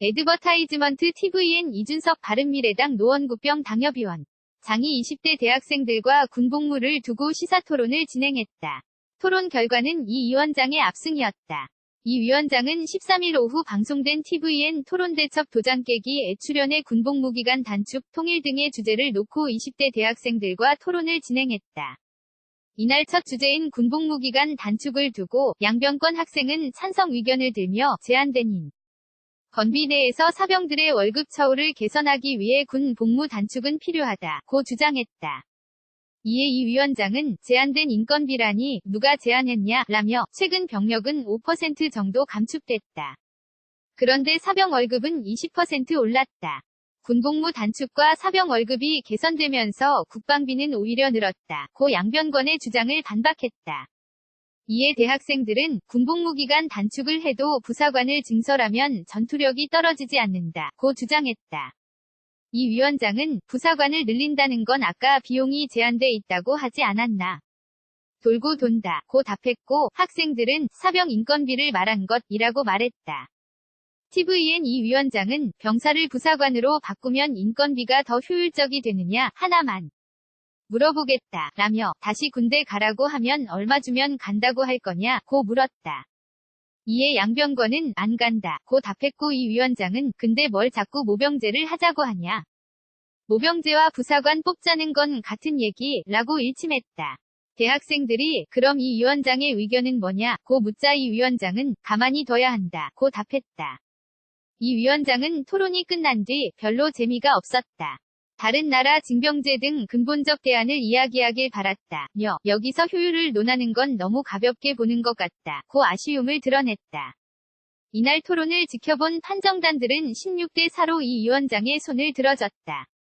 에드버타이즈먼트 TVN 이준석 바른미래당 노원구병 당협위원. 장이 20대 대학생들과 군복무를 두고 시사토론을 진행했다. 토론 결과는 이 위원장의 압승이었다. 이 위원장은 13일 오후 방송된 TVN 토론대첩 도장 깨기 애출연의 군복무 기간 단축 통일 등의 주제를 놓고 20대 대학생들과 토론을 진행했다. 이날 첫 주제인 군복무 기간 단축을 두고 양병권 학생은 찬성 의견을 들며 제한된 인 건비 내에서 사병들의 월급 처우를 개선하기 위해 군 복무 단축은 필요하다 고 주장했다. 이에 이 위원장은 제한된 인건비라니 누가 제한했냐 라며 최근 병력은 5% 정도 감축됐다. 그런데 사병 월급은 20% 올랐다. 군복무 단축과 사병 월급이 개선되면서 국방비는 오히려 늘었다. 고 양변권의 주장을 반박했다. 이에 대학생들은 군복무 기간 단축을 해도 부사관을 증설하면 전투력이 떨어지지 않는다. 고 주장했다. 이 위원장은 부사관을 늘린다는 건 아까 비용이 제한돼 있다고 하지 않았나. 돌고 돈다. 고 답했고 학생들은 사병 인건비를 말한 것이라고 말했다. TVN 이 위원장은 병사를 부사관으로 바꾸면 인건비가 더 효율적이 되느냐 하나만 물어보겠다 라며 다시 군대 가라고 하면 얼마 주면 간다고 할 거냐 고 물었다. 이에 양병권은 안 간다 고 답했고 이 위원장은 근데 뭘 자꾸 모병제를 하자고 하냐. 모병제와 부사관 뽑자는 건 같은 얘기 라고 일침했다. 대학생들이 그럼 이 위원장의 의견은 뭐냐 고 묻자 이 위원장은 가만히 둬야 한다 고 답했다. 이 위원장은 토론이 끝난 뒤 별로 재미가 없었다. 다른 나라 징병제 등 근본적 대안을 이야기하길 바랐다며 여기서 효율을 논하는 건 너무 가볍게 보는 것 같다. 고 아쉬움을 드러냈다. 이날 토론을 지켜본 판정단들은 16대 4로 이 위원장의 손을 들어줬다.